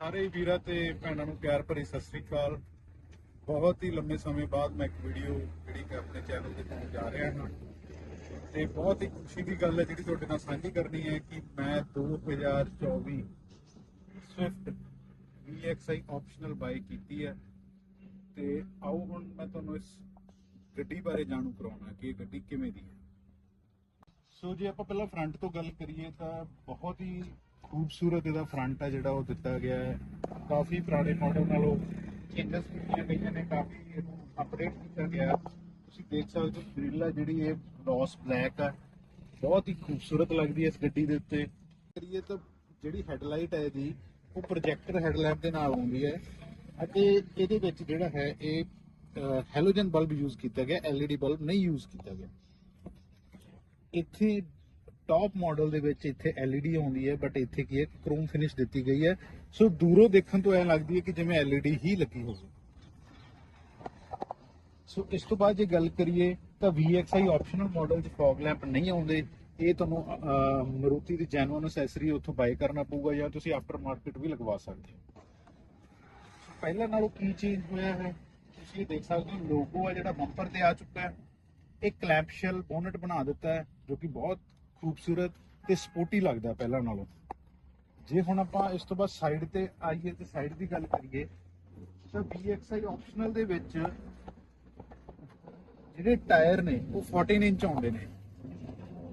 ਸਾਰੇ ਵੀਰਾਂ ਤੇ ਭੈਣਾਂ ਨੂੰ ਪਿਆਰ ਭਰੀ ਸਤਿ ਸ੍ਰੀ ਅਕਾਲ। ਬਹੁਤ ਹੀ ਲੰਮੇ ਸਮੇਂ ਬਾਅਦ ਮੈਂ ਇੱਕ ਵੀਡੀਓ ਜਿਹੜੀ ਕਿ ਆਪਣੇ ਚੈਨਲ ਤੇ ਪਾਉਣ ਜਾ ਰਿਹਾ ਹਾਂ। ਤੇ ਬਹੁਤ ਹੀ ਖੁਸ਼ੀ ਦੀ ਗੱਲ ਹੈ ਜਿਹੜੀ ਤੁਹਾਡੇ ਨਾਲ ਸਾਂਝੀ ਕਰਨੀ ਹੈ ਕਿ ਮੈਂ 2024 ਸਵਿਫਟ VXI ਆਪਸ਼ਨਲ ਬਾਈ ਕੀਤੀ ਹੈ। ਤੇ ਆਓ ਹੁਣ ਮੈਂ ਤੁਹਾਨੂੰ ਇਸ ਗੱਡੀ ਬਾਰੇ ਜਾਣੂ ਕਰਾਉਣਾ ਕਿ ਇਹ ਗੱਡੀ ਕਿਵੇਂ ਦੀ ਹੈ। ਸੋ ਜੇ ਆਪਾਂ ਪਹਿਲਾਂ ਫਰੰਟ ਤੋਂ ਗੱਲ ਕਰੀਏ ਤਾਂ ਬਹੁਤ ਹੀ ਖੂਬਸੂਰਤ ਇਹਦਾ ਫਰੰਟ ਹੈ ਜਿਹੜਾ ਉਹ ਦਿੱਤਾ ਗਿਆ ਹੈ। ਕਾਫੀ ਪੁਰਾਣੇ ਮਾਡਲ ਨਾਲੋਂ ਚੇਂਜਸ ਕੀਤੀਆਂ ਗਈਆਂ ਨੇ, ਕਾਫੀ ਇਹਨੂੰ ਅਪਡੇਟ ਕੀਤਾ ਗਿਆ ਤੁਸੀਂ ਦੇਖ ਸਕਦੇ ਹੋ ਗ੍ਰਿਲ ਹੈ ਜਿਹੜੀ ਇਹ ਗਲੌਸ ਬਲੈਕ ਆ। ਬਹੁਤ ਹੀ ਖੂਬਸੂਰਤ ਲੱਗਦੀ ਹੈ ਇਸ ਗੱਡੀ ਦੇ ਉੱਤੇ। ਕਰੀਏ ਤਾਂ ਜਿਹੜੀ ਹੈਡਲਾਈਟ ਹੈ ਇਹਦੀ, ਉਹ ਪ੍ਰੋਜੈਕਟਰ ਹੈਡਲੈਂਪ ਦੇ ਨਾਲ ਆਉਂਦੀ ਹੈ। ਅਤੇ ਇਹਦੇ ਵਿੱਚ ਜਿਹੜਾ ਹੈ ਇਹ ਹੈਲੋਜਨ ਬਲਬ ਯੂਜ਼ ਕੀਤਾ ਗਿਆ, LED ਬਲਬ ਨਹੀਂ ਯੂਜ਼ ਕੀਤਾ ਗਿਆ। ਇੱਥੇ ਟਾਪ ਮਾਡਲ ਦੇ ਵਿੱਚ ਇੱਥੇ LED ਆਉਂਦੀ ਹੈ ਬਟ ਇੱਥੇ ਕੀ ਹੈ ਕ੍ਰੋਮ ਫਿਨਿਸ਼ ਦਿੱਤੀ ਗਈ ਹੈ। ਸੋ ਦੂਰੋਂ ਦੇਖਣ ਤੋਂ ਐ ਲੱਗਦੀ ਹੈ ਕਿ ਜਿਵੇਂ LED ਹੀ ਲੱਗੀ ਹੋਵੇ। ਸੋ ਇਸ ਤੋਂ ਬਾਅਦ ਜੇ ਗੱਲ ਕਰੀਏ ਤਾਂ VXI ਆਪਸ਼ਨਲ ਮਾਡਲ 'ਚ ਫੌਗ ਲੈਂਪ ਨਹੀਂ ਆਉਂਦੇ। ਇਹ ਤੁਹਾਨੂੰ ਅਹ, ਮਰੂਤੀ ਦੀ ਜੈਨੂਅਨ ਅਸੈਸਰੀ ਉੱਥੋਂ ਬਾਈ ਕਰਨਾ ਪਊਗਾ ਜਾਂ ਤੁਸੀਂ ਆਫਟਰ ਮਾਰਕੀਟ ਵੀ ਲਗਵਾ ਸਕਦੇ ਹੋ। ਸੋ ਪਹਿਲਾਂ ਨਾਲੋਂ ਕੀ ਚੇਂਜ ਹੋਇਆ ਹੈ? ਤੁਸੀਂ ਇਹ ਦੇਖ ਸਕਦੇ ਹੋ ਲੋਗੋ ਆ ਜਿਹੜਾ ਬੰਪਰ ਤੇ ਆ ਚੁੱਕਾ ਹੈ। ਇਹ ਕਲੈਂਪਸ਼ਲ ਬੋਨਟ ਬਣਾ ਦਿੱਤਾ ਹੈ ਜੋ ਕਿ ਬਹੁਤ ਖੂਬਸੂਰਤ ਤੇ ਸਪੋਰਟੀ ਲੱਗਦਾ ਪਹਿਲਾਂ ਨਾਲੋਂ। ਜੇ ਹੁਣ ਆਪਾਂ ਇਸ ਤੋਂ ਬਾਅਦ ਸਾਈਡ ਤੇ ਆਈਏ ਤੇ ਸਾਈਡ ਦੀ ਗੱਲ ਕਰੀਏ, ਤਾਂ VXI ਆਪਸ਼ਨਲ ਦੇ ਵਿੱਚ ਜਿਹੜੇ ਟਾਇਰ ਨੇ, ਉਹ 14 ਇੰਚ ਆਉਂਦੇ ਨੇ।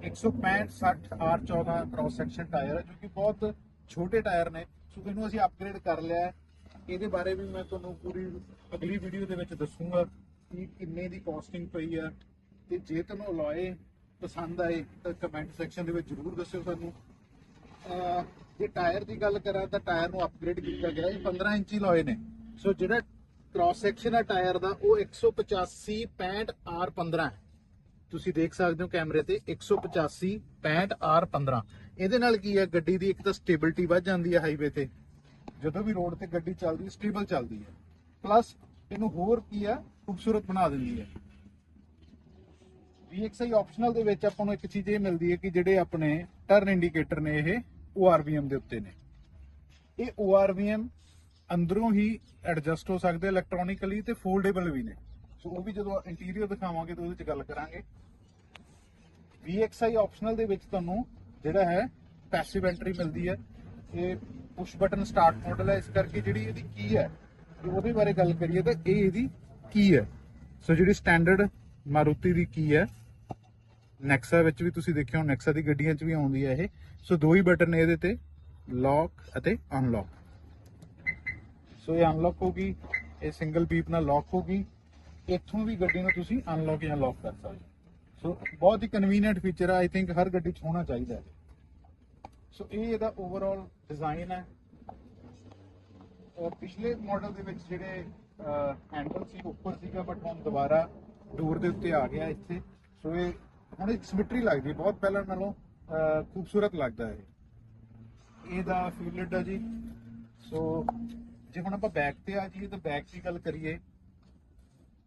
165 60 R14 ਕ੍ਰਾਸ ਸੈਕਸ਼ਨ ਟਾਇਰ ਹੈ ਜੋ ਕਿ ਬਹੁਤ ਛੋਟੇ ਟਾਇਰ ਨੇ। ਸੋ ਇਹਨੂੰ ਅਸੀਂ ਅਪਗ੍ਰੇਡ ਕਰ ਲਿਆ ਇਹਦੇ ਬਾਰੇ ਵੀ ਮੈਂ ਤੁਹਾਨੂੰ ਪੂਰੀ ਅਗਲੀ ਵੀਡੀਓ ਦੇ ਵਿੱਚ ਦੱਸੂਗਾ ਕਿ ਕਿੰਨੇ ਦੀ ਕਾਸਟਿੰਗ ਪਈ ਆ ਤੇ ਜੇ ਤੁਹਾਨੂੰ ਅਲੋਏ ਪਸੰਦ ਆਏ, ਤਾਂ ਕਮੈਂਟ ਸੈਕਸ਼ਨ ਦੇ ਵਿੱਚ ਜਰੂਰ ਦੱਸਿਓ ਸਾਨੂੰ। ਜੇ ਟਾਇਰ ਦੀ ਗੱਲ ਕਰਾਂ, ਤਾਂ ਟਾਇਰ ਨੂੰ ਅਪਗ੍ਰੇਡ ਕੀਤਾ ਗਿਆ ਇਹ 15 ਇੰਚੀ ਲੋਏ ਨੇ। ਸੋ ਜਿਹੜਾ ਕ੍ਰਾਸ ਸੈਕਸ਼ਨ ਹੈ ਟਾਇਰ ਦਾ, ਉਹ 185 65 R15 ਹੈ। ਤੁਸੀਂ ਦੇਖ ਸਕਦੇ ਹੋ ਕੈਮਰੇ ਤੇ 185 65 R15 ਇਹਦੇ ਨਾਲ ਕੀ ਹੈ, ਗੱਡੀ ਦੀ ਇੱਕ ਤਾਂ ਸਟੇਬਿਲਿਟੀ ਵੱਧ ਜਾਂਦੀ ਹੈ ਹਾਈਵੇ ਤੇ। ਜਦੋਂ ਵੀ ਰੋਡ ਤੇ ਗੱਡੀ ਚੱਲਦੀ ਸਟੇਬਲ ਚੱਲਦੀ ਹੈ। ਪਲੱਸ ਇਹਨੂੰ ਹੋਰ ਕੀ ਆ ਖੂਬਸੂਰਤ ਬਣਾ ਦਿੰਦੀ ਹੈ। VXI ਆਪਸ਼ਨਲ ਦੇ ਵਿੱਚ ਆਪਾਂ ਨੂੰ ਇੱਕ ਚੀਜ਼ ਇਹ ਮਿਲਦੀ ਹੈ ਕਿ ਜਿਹੜੇ ਆਪਣੇ ਟਰਨ ਇੰਡੀਕੇਟਰ ਨੇ ਇਹ ORVM ਦੇ ਉੱਤੇ ਨੇ। ਇਹ ORVM ਅੰਦਰੋਂ ਹੀ ਐਡਜਸਟ ਹੋ ਸਕਦੇ ਇਲੈਕਟ੍ਰੋਨਿਕਲੀ ਤੇ ਫੋਲਡੇਬਲ ਵੀ ਨੇ। ਸੋ ਉਹ ਵੀ ਜਦੋਂ ਇੰਟੀਰੀਅਰ ਦਿਖਾਵਾਂਗੇ ਤਾਂ ਉਹਦੇ 'ਚ ਗੱਲ ਕਰਾਂਗੇ। VXI ਆਪਸ਼ਨਲ ਦੇ ਵਿੱਚ ਤੁਹਾਨੂੰ ਜਿਹੜਾ ਹੈ ਪੈਸਿਵ ਐਂਟਰੀ ਮਿਲਦੀ ਹੈ। ਇਹ ਪੁਸ਼ ਬਟਨ ਸਟਾਰਟ ਮਾਡਲ ਹੈ ਇਸ ਕਰਕੇ ਜਿਹੜੀ ਇਹਦੀ ਕੀ ਹੈ ਉਹਦੇ ਬਾਰੇ ਗੱਲ ਕਰੀਏ ਤਾਂ ਇਹ ਇਹਦੀ ਕੀ ਹੈ। ਸੋ ਜਿਹੜੀ ਸਟੈਂਡਰਡ ਮਾਰੂਤੀ ਦੀ ਕੀ ਹੈ ਨੈਕਸਾ ਵਿੱਚ ਵੀ ਤੁਸੀਂ ਦੇਖਿਆ ਹੋ ਨੈਕਸਾ ਦੀ ਗੱਡੀਆਂ 'ਚ ਵੀ ਆਉਂਦੀ ਹੈ ਇਹ। ਸੋ ਦੋ ਹੀ ਬਟਨ ਨੇ ਇਹਦੇ ਤੇ ਲੌਕ ਅਤੇ ਅਨਲੌਕ ਸੋ ਇਹ ਅਨਲੌਕ ਹੋਗੀ ਇਹ ਸਿੰਗਲ ਬੀਪ ਨਾਲ ਲੌਕ ਹੋਗੀ ਇੱਥੋਂ ਵੀ ਗੱਡੀ ਨੂੰ ਤੁਸੀਂ ਅਨਲੌਕ ਜਾਂ ਲੌਕ ਕਰ ਸਕਦੇ ਹੋ। ਸੋ ਬਹੁਤ ਹੀ ਕਨਵੀਨੀਅੰਟ ਫੀਚਰ ਹੈ ਆਈ ਥਿੰਕ ਹਰ ਗੱਡੀ 'ਚ ਹੋਣਾ ਚਾਹੀਦਾ ਹੈ। ਸੋ ਇਹ ਇਹਦਾ ਓਵਰਆਲ ਡਿਜ਼ਾਈਨ ਹੈ। ਔਰ ਪਿਛਲੇ ਮਾਡਲ ਦੇ ਵਿੱਚ ਜਿਹੜੇ ਹੈਂਡਲ ਸੀ, ਉੱਪਰ ਸੀਗਾ ਬਟ ਹੁਣ ਦੁਬਾਰਾ ਡੋਰ ਦੇ ਉੱਤੇ ਆ ਗਿਆ ਇੱਥੇ। ਸੋ ਇਹ ਹੁਣ ਇੱਕ ਸਿਮਟਰੀ ਲੱਗਦੀ ਹੈ। ਬਹੁਤ ਪਹਿਲਾਂ ਨਾਲੋਂ ਅਹ, ਖੂਬਸੂਰਤ ਲੱਗਦਾ ਹੈ ਇਹਦਾ ਫਿਊਲਡ ਆ ਜੀ। ਸੋ ਜੇ ਹੁਣ ਆਪਾਂ ਬੈਕ ਤੇ ਆ ਜਾਈਏ ਤਾਂ ਬੈਕ ਦੀ ਗੱਲ ਕਰੀਏ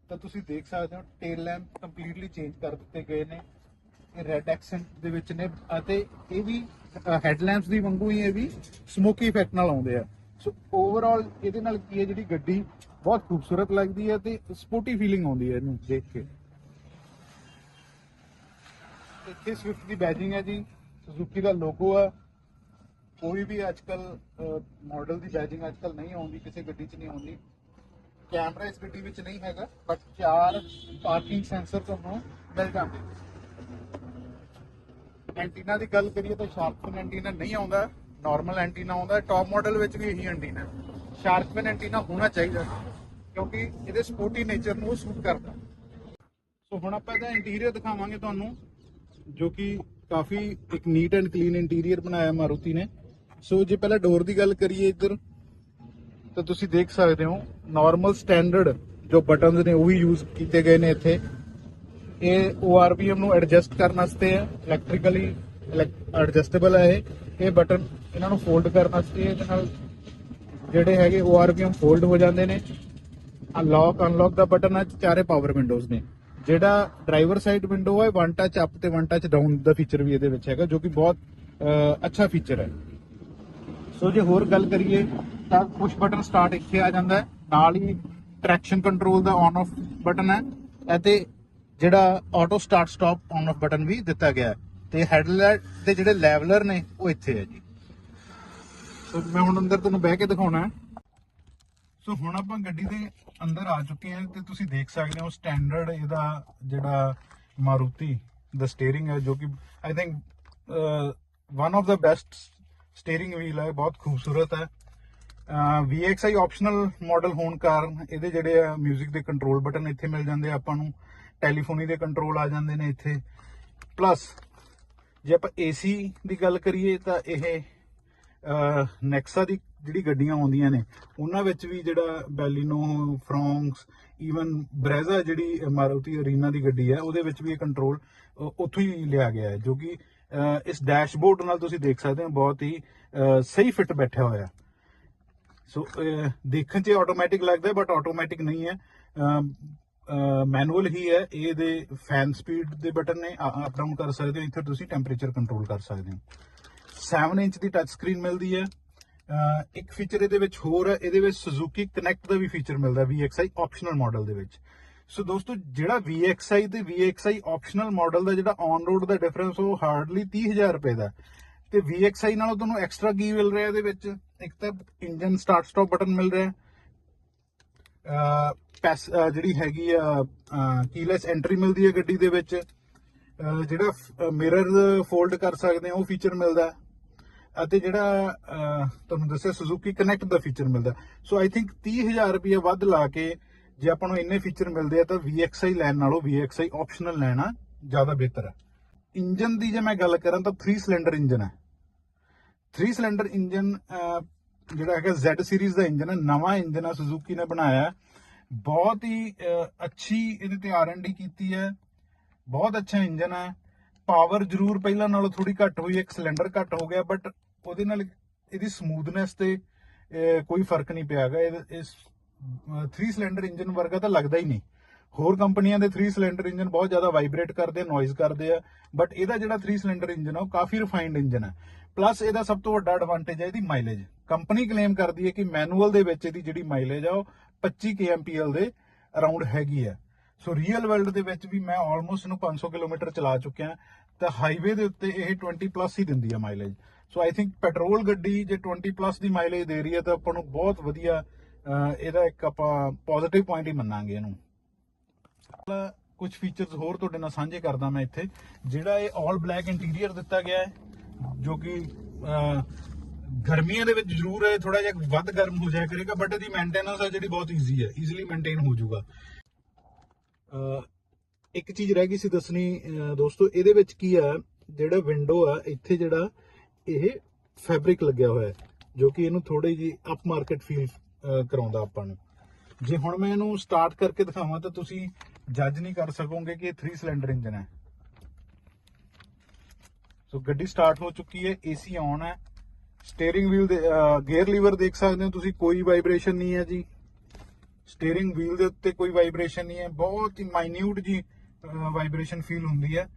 ਤਾਂ ਤੁਸੀਂ ਦੇਖ ਸਕਦੇ ਹੋ ਟੇਲ ਲੈਂਪ ਕੰਪਲੀਟਲੀ ਚੇਂਜ ਕਰ ਦਿੱਤੇ ਗਏ ਨੇ। ਇਹ ਰੈੱਡ ਐਕਸੈਂਟ ਦੇ ਵਿੱਚ ਨੇ। ਅਤੇ ਇਹ ਵੀ ਹੈਡਲੈਂਪਸ ਦੀ ਵਾਂਗੂ ਹੀ ਇਹ ਵੀ ਸਮੋਕੀ ਇਫੈਕਟ ਨਾਲ ਆਉਂਦੇ ਆ। ਸੋ ਓਵਰਆਲ ਇਹਦੇ ਨਾਲ ਕੀ ਹੈ ਜਿਹੜੀ ਗੱਡੀ ਬਹੁਤ ਖੂਬਸੂਰਤ ਲੱਗਦੀ ਹੈ ਤੇ ਸਪੋਰਟੀ ਫੀਲਿੰਗ ਆਉਂਦੀ ਹੈ ਇਹਨੂੰ ਦੇਖ ਕੇ। ਇੱਥੇ ਸਵਿਫਟ ਦੀ ਬੈਜਿੰਗ ਹੈ ਜੀ ਸੁਜ਼ੂਕੀ ਦਾ ਲੋਗੋ ਹੈ। ਕੋਈ ਵੀ ਅੱਜਕੱਲ ਮਾਡਲ ਦੀ ਬੈਜਿੰਗ ਅੱਜਕੱਲ ਨਹੀਂ ਆਉਂਦੀ, ਕਿਸੇ ਗੱਡੀ 'ਚ ਨਹੀਂ ਆਉਂਦੀ। ਕੈਮਰਾ ਇਸ ਗੱਡੀ ਵਿੱਚ ਨਹੀਂ ਹੈਗਾ ਬਟ ਚਾਰ ਪਾਰਕਿੰਗ ਸੈਂਸਰ ਤੁਹਾਨੂੰ ਮਿਲ ਜਾਂਦੇ। ਐਂਟੀਨਾ ਦੀ ਗੱਲ ਕਰੀਏ ਤਾਂ ਸ਼ਾਰਕਫਿਨ ਐਂਟੀਨਾ ਨਹੀਂ ਆਉਂਦਾ ਨਾਰਮਲ ਐਂਟੀਨਾ ਆਉਂਦਾ ਟਾਪ ਮਾਡਲ ਵਿੱਚ ਵੀ ਇਹੀ ਐਂਟੀਨਾ। ਸ਼ਾਰਕਫਿਨ ਐਂਟੀਨਾ ਹੋਣਾ ਚਾਹੀਦਾ, ਕਿਉਂਕਿ ਇਹਦੇ ਸਪੋਰਟੀ ਨੇਚਰ ਨੂੰ ਉਹ ਸੂਟ ਕਰਦਾ। ਸੋ ਹੁਣ ਆਪਾਂ ਇਹਦਾ ਇੰਟੀਰੀਅਰ ਦਿਖਾਵਾਂਗੇ ਤੁਹਾਨੂੰ। ਜੋ ਕਿ ਕਾਫੀ ਇੱਕ ਨੀਟ ਐਂਡ ਕਲੀਨ ਇੰਟੀਰੀਅਰ ਬਣਾਇਆ ਮਾਰੂਤੀ ਨੇ। ਸੋ ਜੇ ਪਹਿਲਾਂ ਡੋਰ ਦੀ ਗੱਲ ਕਰੀਏ ਇੱਧਰ, ਤਾਂ ਤੁਸੀਂ ਦੇਖ ਸਕਦੇ ਹੋ ਨਾਰਮਲ ਸਟੈਂਡਰਡ ਜੋ ਬਟਨਸ ਨੇ ਉਹ ਵੀ ਯੂਜ਼ ਕੀਤੇ ਗਏ ਨੇ ਇੱਥੇ। ਇਹ ORVM ਨੂੰ ਐਡਜਸਟ ਕਰਨ ਵਾਸਤੇ ਹੈ ਇਲੈਕਟ੍ਰੀਕਲੀ ਐਡਜਸਟੇਬਲ ਹੈ ਇਹ। ਇਹ ਬਟਨ ਇਹਨਾਂ ਨੂੰ ਫੋਲਡ ਕਰਨ ਵਾਸਤੇ ਇਹਦੇ ਨਾਲ ਜਿਹੜੇ ਹੈਗੇ ORVM ਫੋਲਡ ਹੋ ਜਾਂਦੇ ਨੇ। ਅਨਲੌਕ ਅਨਲੌਕ ਦਾ ਬਟਨ ਹੈ, ਚਾਰੇ ਪਾਵਰ ਵਿੰਡੋਜ਼ ਨੇ। ਜਿਹੜਾ ਡਰਾਈਵਰ ਸਾਈਡ ਵਿੰਡੋ ਹੈ ਵਨ ਟੱਚ ਅਪ ਤੇ ਵਨ ਟੱਚ ਡਾਊਨ ਦਾ ਫੀਚਰ ਵੀ ਇਹਦੇ ਵਿੱਚ ਹੈਗਾ, ਜੋ ਕਿ ਬਹੁਤ ਅੱਛਾ ਫੀਚਰ ਹੈ। ਸੋ ਜੇ ਹੋਰ ਗੱਲ ਕਰੀਏ, ਤਾਂ ਪੁਸ਼ ਬਟਨ ਸਟਾਰਟ ਇੱਥੇ ਆ ਜਾਂਦਾ ਹੈ। ਨਾਲ ਹੀ ਟਰੈਕਸ਼ਨ ਕੰਟਰੋਲ ਦਾ ਔਨ ਆਫ ਬਟਨ ਹੈ ਅਤੇ ਜਿਹੜਾ auto start stop on off button ਵੀ ਦਿੱਤਾ ਗਿਆ ਹੈ। ਤੇ ਹੈਡਲਾਈਟ ਦੇ ਜਿਹੜੇ ਲੈਵਲਰ ਨੇ, ਉਹ ਇੱਥੇ ਹੈ ਜੀ। ਸੋ ਮੈਂ ਹੁਣ ਅੰਦਰ ਤੁਹਾਨੂੰ ਬਹਿ ਕੇ ਦਿਖਾਉਣਾ ਸੋ ਹੁਣ ਆਪਾਂ ਗੱਡੀ ਦੇ ਅੰਦਰ ਆ ਚੁੱਕੇ ਹਾਂ ਤੇ ਤੁਸੀਂ ਦੇਖ ਸਕਦੇ ਹੋ ਸਟੈਂਡਰਡ ਇਹਦਾ ਜਿਹੜਾ ਮਾਰੂਤੀ ਦਾ ਸਟੀਅਰਿੰਗ ਹੈ ਜੋ ਕਿ I think one of the best steering wheel ਹੈ, ਬਹੁਤ ਖੂਬਸੂਰਤ ਹੈ। VXI ਆਪਸ਼ਨਲ ਮਾਡਲ ਹੋਣ ਕਾਰਨ ਇਹਦੇ ਜਿਹੜੇ ਆ 뮤직 ਦੇ ਕੰਟਰੋਲ ਬਟਨ ਇੱਥੇ ਮਿਲ ਜਾਂਦੇ ਆ ਆਪਾਂ ਨੂੰ ਟੈਲੀਫੋਨੀ ਦੇ ਕੰਟਰੋਲ ਆ ਜਾਂਦੇ ਨੇ ਇੱਥੇ। ਪਲੱਸ ਜੇ ਆਪਾਂ AC ਦੀ ਗੱਲ ਕਰੀਏ ਤਾਂ ਇਹ ਨੈਕਸਾ ਦੀ ਜਿਹੜੀ ਗੱਡੀਆਂ ਆਉਂਦੀਆਂ ਨੇ, ਉਹਨਾਂ ਵਿੱਚ ਵੀ ਜਿਹੜਾ ਬੈਲੀਨੋ ਫਰੋਂਕਸ ਈਵਨ ਬ੍ਰੈਜ਼ਾ ਜਿਹੜੀ ਮਾਰੂਤੀ ਅਰੀਨਾ ਦੀ ਗੱਡੀ ਹੈ, ਉਹਦੇ ਵਿੱਚ ਵੀ ਇਹ ਕੰਟਰੋਲ ਉੱਥੋਂ ਹੀ ਲਿਆ ਗਿਆ ਹੈ, ਜੋ ਕਿ ਇਸ ਡੈਸ਼ਬੋਰਡ ਨਾਲ ਤੁਸੀਂ ਦੇਖ ਸਕਦੇ ਹੋ, ਬਹੁਤ ਹੀ ਸਹੀ ਫਿੱਟ ਬੈਠਿਆ ਹੋਇਆ ਸੋ ਦੇਖਣ 'ਚ ਆਟੋਮੈਟਿਕ ਲੱਗਦਾ ਬਟ ਆਟੋਮੈਟਿਕ ਨਹੀਂ ਹੈ। ਮੈਨੂਅਲ ਹੀ ਹੈ, ਇਹਦੇ ਫੈਨ ਸਪੀਡ ਦੇ ਬਟਨ ਨੇ ਅਪ ਡਾਊਨ ਕਰ ਸਕਦੇ ਹੋ, ਇੱਥੇ ਤੁਸੀਂ ਟੈਂਪਰੇਚਰ ਕੰਟਰੋਲ ਕਰ ਸਕਦੇ ਹੋ। 7 ਇੰਚ ਦੀ ਟੱਚ ਸਕਰੀਨ ਮਿਲਦੀ ਹੈ। ਇੱਕ ਫੀਚਰ ਇਹਦੇ ਵਿੱਚ ਹੋਰ ਹੈ, ਇਹਦੇ ਵਿੱਚ Suzuki Connect ਦਾ ਵੀ ਫੀਚਰ ਮਿਲਦਾ VXI ਆਪਸ਼ਨਲ ਮਾਡਲ ਦੇ ਵਿੱਚ। ਸੋ ਦੋਸਤੋ, ਜਿਹੜਾ VXI ਤੇ VXI ਆਪਸ਼ਨਲ ਮਾਡਲ ਦਾ ਜਿਹੜਾ ਔਨ ਰੋਡ ਦਾ ਡਿਫਰੈਂਸ ਉਹ ਹਾਰਡਲੀ 30000 ਰੁਪਏ ਦਾ ਤੇ VXI ਨਾਲੋਂ ਤੁਹਾਨੂੰ ਐਕਸਟਰਾ ਕੀ ਮਿਲ ਰਿਹਾ ਇਹਦੇ ਵਿੱਚ? ਇੱਕ ਤਾਂ ਇੰਜਨ ਸਟਾਰਟ ਸਟਾਪ ਬਟਨ ਮਿਲ ਰਿਹਾ ਪੈਸ ਜਿਹੜੀ ਹੈਗੀ ਆ ਕੀਲੈਸ ਐਂਟਰੀ ਮਿਲਦੀ ਹੈ ਗੱਡੀ ਦੇ ਵਿੱਚ। ਜਿਹੜਾ ਮਿਰਰ ਫੋਲਡ ਕਰ ਸਕਦੇ ਆ ਉਹ ਫੀਚਰ ਮਿਲਦਾ ਅਤੇ ਜਿਹੜਾ ਤੁਹਾਨੂੰ ਦੱਸਿਆ Suzuki Connect ਦਾ ਫੀਚਰ ਮਿਲਦਾ। ਸੋ ਆਈ ਥਿੰਕ 30000 ਰੁਪਏ ਵੱਧ ਲਾ ਕੇ ਜੇ ਆਪਾਂ ਨੂੰ ਇੰਨੇ ਫੀਚਰ ਮਿਲਦੇ ਆ ਤਾਂ VXI ਲੈਣ ਨਾਲੋਂ VXI ਆਪਸ਼ਨਲ ਲੈਣਾ ਜ਼ਿਆਦਾ ਬਿਹਤਰ ਹੈ ਇੰਜਨ ਦੀ ਜੇ ਮੈਂ ਗੱਲ ਕਰਾਂ ਤਾਂ 3 ਸਿਲੰਡਰ ਇੰਜਨ ਹੈ 3 ਸਿਲੰਡਰ ਇੰਜਨ ਜਿਹੜਾ ਹੈਗਾ Z ਸੀਰੀਜ਼ ਦਾ ਇੰਜਨ ਹੈ ਨਵਾਂ ਇੰਜਨ ਹੈ Suzuki ਨੇ ਬਣਾਇਆ। ਬਹੁਤ ਹੀ ਅੱਛੀ ਇਹਦੇ ਤੇ R&D ਕੀਤੀ ਹੈ। ਬਹੁਤ ਅੱਛਾ ਇੰਜਨ ਹੈ ਪਾਵਰ ਜ਼ਰੂਰ ਪਹਿਲਾਂ ਨਾਲੋਂ ਥੋੜੀ ਘੱਟ ਹੋਈ ਹੈ, ਇੱਕ ਸਿਲੰਡਰ ਘੱਟ ਹੋ ਗਿਆ ਬਟ ਉਹਦੇ ਨਾਲ ਇਹਦੀ ਸਮੂਥਨੈਸ ਤੇ ਕੋਈ ਫ਼ਰਕ ਨਹੀਂ ਪਿਆ ਪਿਆਗਾ ਇਸ 3 ਸਿਲੰਡਰ ਇੰਜਨ ਵਰਗਾ ਤਾਂ ਲੱਗਦਾ ਹੀ ਨਹੀਂ। ਹੋਰ ਕੰਪਨੀਆਂ ਦੇ 3 ਸਿਲੰਡਰ ਇੰਜਨ ਬਹੁਤ ਜ਼ਿਆਦਾ ਵਾਈਬ੍ਰੇਟ ਕਰਦੇ ਆ ਨੋਇਜ਼ ਕਰਦੇ ਆ ਬਟ ਇਹਦਾ ਜਿਹੜਾ 3 ਸਿਲੰਡਰ ਇੰਜਨ ਆ, ਉਹ ਕਾਫੀ ਰਿਫਾਈਨਡ ਇੰਜਨ ਹੈ ਪਲੱਸ ਇਹਦਾ ਸਭ ਤੋਂ ਵੱਡਾ ਐਡਵਾਂਟੇਜ ਹੈ ਇਹਦੀ ਮਾਈਲੇਜ ਕੰਪਨੀ ਕਲੇਮ ਕਰਦੀ ਹੈ ਕਿ ਮੈਨੂਅਲ ਦੇ ਵਿੱਚ ਇਹਦੀ ਜਿਹੜੀ ਮਾਈਲੇਜ ਆ, ਉਹ 25 kmpl ਦੇ ਅਰਾਊਂਡ ਹੈਗੀ ਹੈ ਸੋ ਰੀਅਲ ਵਰਲਡ ਦੇ ਵਿੱਚ ਵੀ ਮੈਂ ਆਲਮੋਸਟ ਇਹਨੂੰ 500 ਕਿਲੋਮੀਟਰ ਚਲਾ ਚੁੱਕਿਆ, ਤਾਂ ਹਾਈਵੇ ਦੇ ਉੱਤੇ ਇਹ 20 ਪਲੱਸ ਹੀ ਦਿੰਦੀ ਆ mileage so I think petrol ਗੱਡੀ ਜੇ 20 ਪਲੱਸ ਦੀ ਮਾਈਲੇਜ ਦੇ ਰਹੀ ਹੈ, ਤਾਂ ਆਪਾਂ ਨੂੰ ਬਹੁਤ ਵਧੀਆ ਇਹਦਾ ਇੱਕ ਆਪਾਂ ਪੋਜ਼ਿਟਿਵ ਪੁਆਇੰਟ ਹੀ ਮੰਨਾਂਗੇ ਇਹਨੂੰ। ਕੁਝ ਫੀਚਰਸ ਹੋਰ ਤੁਹਾਡੇ ਨਾਲ ਸਾਂਝੇ ਕਰਦਾ ਮੈਂ ਇੱਥੇ। ਜਿਹੜਾ ਇਹ 올 ਬਲੈਕ ਇੰਟੀਰੀਅਰ ਦਿੱਤਾ ਗਿਆ ਹੈ, ਜੋ ਕਿ ਗਰਮੀਆਂ ਦੇ ਵਿੱਚ ਜ਼ਰੂਰ ਹੈ ਥੋੜਾ ਜਿਹਾ ਵੱਧ ਗਰਮ ਹੋ ਜਾਇਆ ਕਰੇਗਾ ਬਟ ਇਹਦੀ ਮੇਨਟੇਨੈਂਸ ਹੈ ਜਿਹੜੀ ਬਹੁਤ ਈਜ਼ੀ ਹੈ ਈਜ਼ੀਲੀ ਮੇਨਟੇਨ ਹੋ ਜਾਊਗਾ। ਇੱਕ ਚੀਜ਼ ਰਹਿ ਗਈ ਸੀ ਦੱਸਣੀ ਦੋਸਤੋ, ਇਹਦੇ ਵਿੱਚ ਕੀ ਆ, ਜਿਹੜਾ ਵਿੰਡੋ ਆ, ਇੱਥੇ ਜਿਹੜਾ ਇਹ ਫੈਬਰਿਕ ਲੱਗਿਆ ਹੋਇਆ ਹੈ, ਜੋ ਕਿ ਇਹਨੂੰ ਥੋੜੀ ਜੀ ਅਪ ਮਾਰਕੀਟ ਫੀਲ ਕਰਾਉਂਦਾ ਆਪਾਂ ਨੂੰ। ਜੇ ਹੁਣ ਮੈਂ ਇਹਨੂੰ ਸਟਾਰਟ ਕਰਕੇ ਦਿਖਾਵਾਂ ਤਾਂ ਤੁਸੀਂ ਜੱਜ ਨਹੀਂ ਕਰ ਸਕੋਗੇ ਕਿ ਇਹ 3 ਸਿਲੰਡਰ ਇੰਜਨ ਹੈ। ਸੋ ਗੱਡੀ ਸਟਾਰਟ ਹੋ ਚੁੱਕੀ ਹੈ ਏਸੀ ਆਨ ਹੈ। ਸਟੀਅਰਿੰਗ ਵੀਲ ਦੇ ਗੇਅਰ ਲੀਵਰ ਦੇਖ ਸਕਦੇ ਹੋ ਤੁਸੀਂ, ਕੋਈ ਵਾਈਬ੍ਰੇਸ਼ਨ ਨਹੀਂ ਹੈ ਜੀ। ਸਟੀਅਰਿੰਗ ਵੀਲ ਦੇ ਉੱਤੇ ਕੋਈ ਵਾਈਬ੍ਰੇਸ਼ਨ ਨਹੀਂ ਹੈ, ਬਹੁਤ ਹੀ ਮਾਈਨਿਊਟ ਜੀ ਵਾਈਬ੍ਰੇਸ਼ਨ ਫੀਲ ਹੁੰਦੀ ਹੈ।